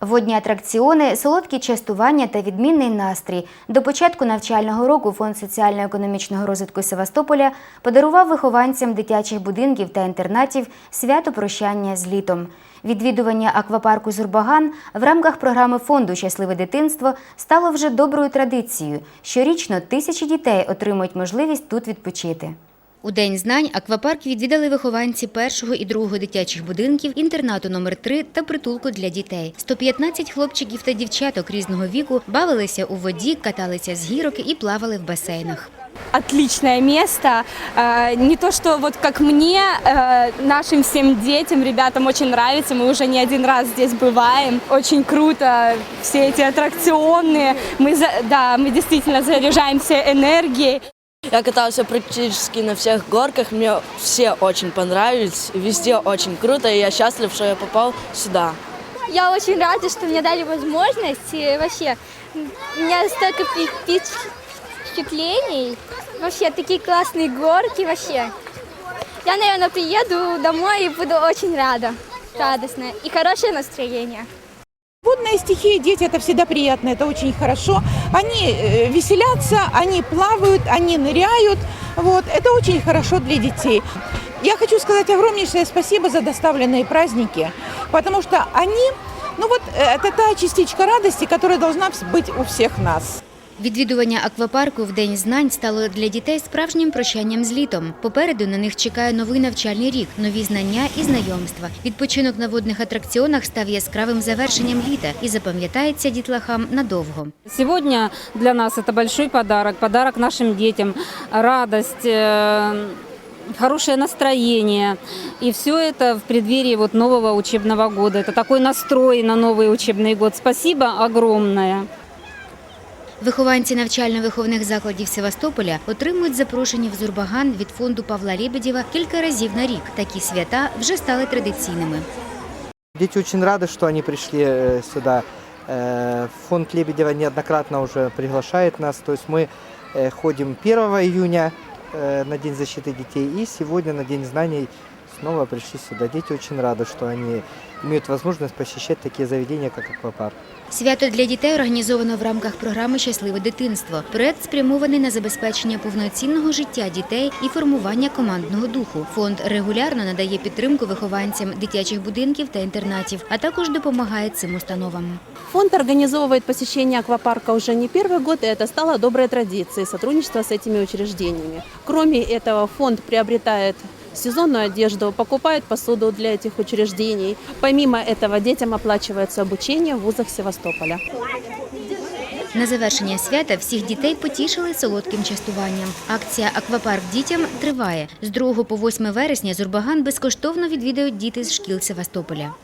Водні атракціони, солодкі частування та відмінний настрій. До початку навчального року Фонд соціально-економічного розвитку Севастополя подарував вихованцям дитячих будинків та інтернатів свято прощання з літом. Відвідування аквапарку Зурбаган в рамках програми фонду Щасливе дитинство стало вже доброю традицією. Щорічно тисячі дітей отримують можливість тут відпочити. У День знань аквапарк відвідали вихованці першого і другого дитячих будинків, інтернату номер 3 та притулку для дітей. 115 хлопчиків та дівчаток різного віку бавилися у воді, каталися з гірок і плавали в басейнах. отличное место. Э, Не то, что вот как мне, э, нашим всем детям, ребятам очень нравится. Мы уже не один раз здесь бываем. Очень круто все эти аттракционы. Мы, за- да, мы действительно заряжаемся энергией. Я катался практически на всех горках, мне все очень понравились, везде очень круто, и я счастлив, что я попал сюда. Я очень рада, что мне дали возможность. И вообще, у меня столько впечатлений. Вообще, такие классные горки вообще. Я, наверное, приеду домой и буду очень рада. Радостная. И хорошее настроение. Водная стихия, дети, это всегда приятно, это очень хорошо. Они э, веселятся, они плавают, они ныряют. Вот, это очень хорошо для детей. Я хочу сказать огромнейшее спасибо за доставленные праздники, потому что они, ну вот, э, это та частичка радости, которая должна вс- быть у всех нас. Відвідування аквапарку в День знань стало для дітей справжнім прощанням з літом. Попереду на них чекає новий навчальний рік, нові знання і знайомства. Відпочинок на водних атракціонах став яскравим завершенням літа і запам'ятається дітлахам надовго. Сегодня для нас это большой подарок, подарок нашим детям, радость, э, хорошее настроение. И все это в преддверии вот нового учебного года. Это такой настрой на новый учебный год. Спасибо огромное. Вихованці навчально-виховних закладів Севастополя отримують запрошення в Зурбаган від фонду Павла Лєбедєва кілька разів на рік. Такі свята вже стали традиційними. Дети очень рады, что они пришли э, сюда. Э, Фонд Лебедева неоднократно уже приглашает нас. То есть мы э, ходим 1 июня э, на День защиты детей и сегодня на День знаний снова пришли сюда. Дети очень рады, что они имеют возможность посещать такие заведения, как аквапарк. Свято для дітей організовано в рамках програми Щасливе дитинство. Проект спрямований на забезпечення повноцінного життя дітей і формування командного духу. Фонд регулярно надає підтримку вихованцям дитячих будинків та інтернатів, а також допомагає цим установам. Фонд организовывает посещение аквапарка уже не первый год, и это стало доброй традицией сотрудничества с этими учреждениями. Кроме этого, фонд приобретает сезонную одежду, покупают посуду для этих учреждений. Помимо этого, детям оплачивается обучение в вузах Севастополя. На завершення свята всіх дітей потішили солодким частуванням. Акція Аквапарк дітям триває з 2 по 8 вересня. Зурбаган безкоштовно відвідають діти з шкіл Севастополя.